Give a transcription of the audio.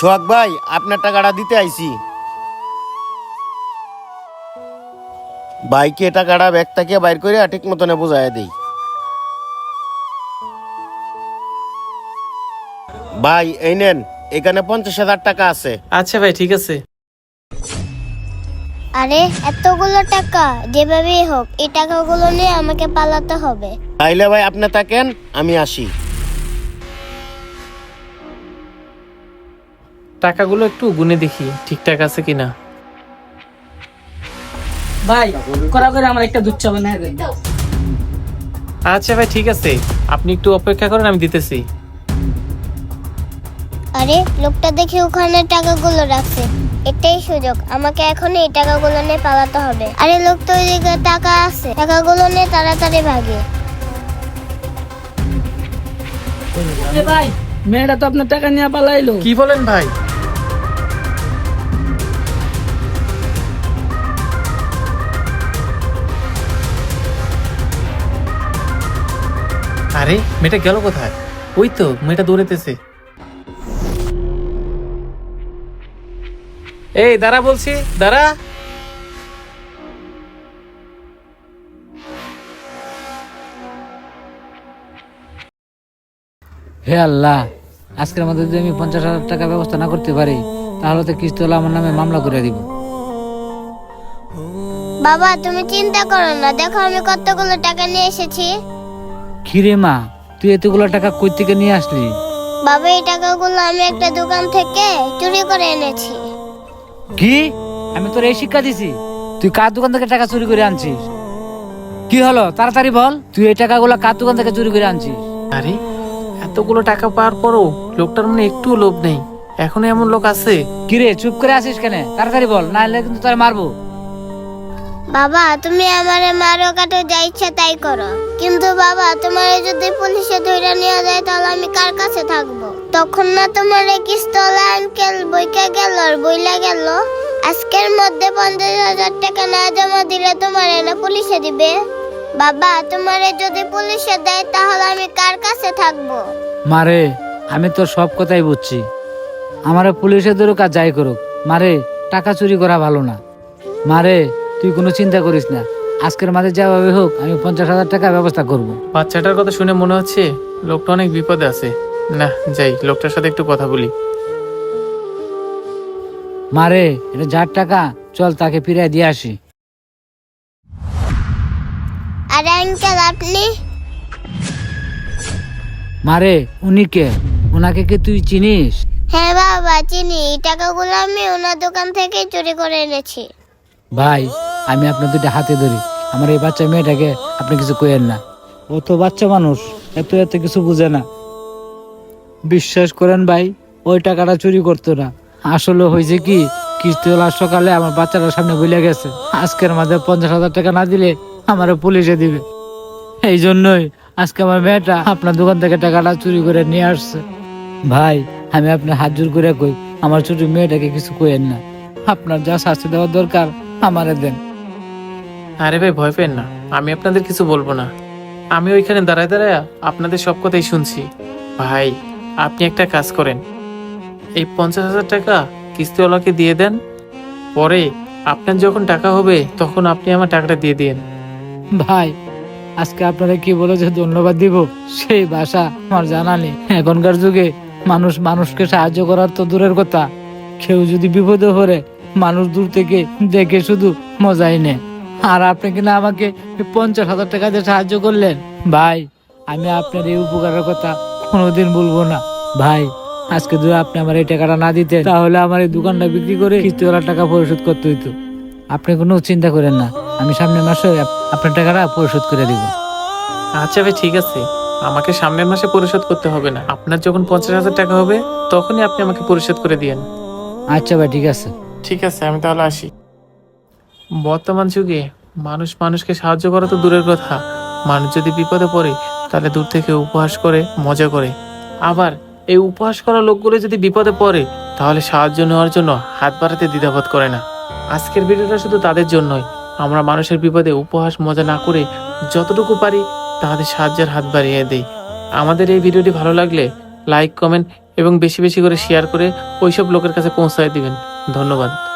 সোহাগ ভাই আপনার টাকাটা দিতে আইছি। বাইকে টাকাটা ব্যাগ থেকে বাইর করে ঠিক মতনে বোঝায় দেই। ভাই এই নেন এখানে পঞ্চাশ হাজার টাকা আছে। আচ্ছা ভাই ঠিক আছে। আরে এতগুলো টাকা যেভাবেই হোক এই টাকাগুলো নিয়ে আমাকে পালাতে হবে। তাইলে ভাই আপনি থাকেন আমি আসি। টাকাগুলো একটু গুনে দেখি ঠিকঠাক আছে কিনা। ভাই করা করে আমার একটা দুধ চা বানায় দেন। আচ্ছা ভাই ঠিক আছে। আপনি একটু অপেক্ষা করেন আমি দিতেছি। আরে লোকটা দেখি ওখানে টাকাগুলো রাখছে। এটাই সুযোগ। আমাকে এখন এই টাকাগুলো নিয়ে পালাতে হবে। আরে লোক তো ওইদিকে টাকা আছে। টাকাগুলো নিয়ে তাড়াতাড়ি ভাগে। ভাই মেয়েটা তো আপনার টাকা নিয়ে পালাইলো। কি বলেন ভাই? আরে মেয়েটা গেল কোথায়? ওই তো মেয়েটা দৌড়েতেছে এই দাঁড়া বলছি দাঁড়া। হে আল্লাহ আজকের মধ্যে যদি আমি পঞ্চাশ হাজার টাকা ব্যবস্থা না করতে পারি তাহলে তো কিস্তিওয়ালা আমার নামে মামলা করে দিব। বাবা তুমি চিন্তা করো না। দেখো আমি কতগুলো টাকা নিয়ে এসেছি। কিরে মা তুই এতগুলো টাকা কই থেকে নিয়ে আসলি? বাবা এই টাকাগুলো আমি একটা দোকান থেকে চুরি করে এনেছি। কি? আমি তোর এই শিক্ষা দিছি। তুই কার দোকান থেকে টাকা চুরি করে আনছিস? কি হলো? তাড়াতাড়ি বল তুই এই টাকাগুলো কার দোকান থেকে চুরি করে আনছিস? আরে এতগুলো টাকা পাওয়ার পরও লোকটার মনে একটু লোভ নেই। এখনও এমন লোক আছে। কিরে চুপ করে আসিস কেন? তাড়াতাড়ি বল না হলে কিন্তু তোর মারবো। বাবা, তুমি আমারে মারো, কাটো, যা ইচ্ছা তাই করো। কিন্তু বাবা, তোমারে যদি পুলিশে ধরে নিয়ে যায়, তাহলে আমি কার কাছে থাকব? তখন না তোমার কিস্তলা আঙ্কেল বইকা গেল আর বইলা গেল। আজকের মধ্যে পঞ্চাশ হাজার টাকা না জমা দিলে তোমারে না পুলিশে দিবে? বাবা, তোমারে যদি পুলিশে দেয়, তাহলে আমি কার কাছে থাকব? মারে, আমি তো সব কথাই বুঝছি। আমারে পুলিশে ধরুক আর যাই করুক। মারে, টাকা চুরি করা ভালো না। মারে তুই কোনো চিন্তা করিস না। আজকের মাঝে যাভাবে হোক আমি পঞ্চাশ হাজার টাকা ব্যবস্থা করব। বাচ্চাটার কথা শুনে মনে হচ্ছে লোকটা অনেক বিপদে আছে। না যাই লোকটার সাথে একটু কথা বলি। মারে এটা যার টাকা চল তাকে ফিরে দিয়ে আসি। আর আঙ্কেল আপনি? মারে উনি কে? ওনাকে কি তুই চিনিস? হ্যাঁ বাবা চিনি। এই টাকাগুলো আমি ওনার দোকান থেকে চুরি করে এনেছি। ভাই আমি আপনার দুইটা হাতে ধরি। আমার এই বাচ্চা মেয়েটাকে আপনি কিছু কইেন না। ও তো বাচ্চা মানুষ, এত এত কিছু বুঝে না। বিশ্বাস করেন ভাই, ওই টাকাটা চুরি করতো না। আসলে হয়েছে কি, কিস্তিওয়ালা সকালে আমার বাচ্চাটার সামনে বলে গেছে। আজকের মাঝে পঞ্চাশ হাজার টাকা না দিলে আমার পুলিশে দিবে। এই জন্যই আজকে আমার মেয়েটা আপনার দোকান থেকে টাকাটা চুরি করে নিয়ে আসছে। ভাই, আমি আপনার হাত জোর করে কই, আমার ছোট মেয়েটাকে কিছু কইেন না। আপনার যা শাস্তি দেওয়ার দরকার, আমারে দেন। আরে ভাই, ভয় পেন না। আমি আপনাদের কিছু বলব না। আমি ওইখানে দাঁড়ায় দাঁড়ায় আপনাদের সব কথাই শুনছি। ভাই, আপনি একটা কাজ করেন। এই পঞ্চাশ হাজার টাকা কিস্তিওয়ালাকে দিয়ে দেন। পরে আপনার যখন টাকা হবে, তখন আপনি আমার টাকাটা দিয়ে দিন ভাই, আজকে আপনারা কি বলে যে ধন্যবাদ দিব? সেই ভাষা আমার জানা নেই। এখনকার যুগে মানুষ মানুষকে সাহায্য করার তো দূরের কথা। কেউ যদি বিপদে পড়ে, মানুষ দূর থেকে দেখে শুধু মজাই নেয়। আর আপনি কিনা আমাকে পঞ্চাশ হাজার টাকা দিয়ে সাহায্য করলেন? ভাই আমি আপনার এই উপকারের কথা কোনোদিন বলব না। ভাই আজকে যদি আপনি আমার এই টাকাটা না দিতেন তাহলে আমার এই দোকানটা বিক্রি করে কিস্তিওয়ালার টাকা পরিশোধ করতে হইতো। আপনি কোনো চিন্তা করেন না আমি সামনের মাসে আপনার টাকাটা পরিশোধ করে দিব। আচ্ছা ভাই ঠিক আছে। আমাকে সামনের মাসে পরিশোধ করতে হবে না। আপনার যখন পঞ্চাশ হাজার টাকা হবে তখনই আপনি আমাকে পরিশোধ করে দিয়েন। আচ্ছা ভাই ঠিক আছে। ঠিক আছে আমি তাহলে আসি। বর্তমান যুগে মানুষ মানুষকে সাহায্য করা তো দূরের কথা। মানুষ যদি বিপদে পড়ে, তাহলে দূর থেকে উপহাস করে, মজা করে। আবার এই উপহাস করা লোকগুলো যদি বিপদে পড়ে, তাহলে সাহায্য নেওয়ার জন্য হাত বাড়াতে দ্বিধাবোধ করে না। আজকের ভিডিওটা শুধু তাদের জন্যই। আমরা মানুষের বিপদে উপহাস, মজা না করে যতটুকু পারি তাদের সাহায্যের হাত বাড়িয়ে দেই। আমাদের এই ভিডিওটি ভালো লাগলে লাইক, কমেন্ট এবং বেশি বেশি করে শেয়ার করে ওইসব লোকের কাছে পৌঁছায় দিবেন। ধন্যবাদ।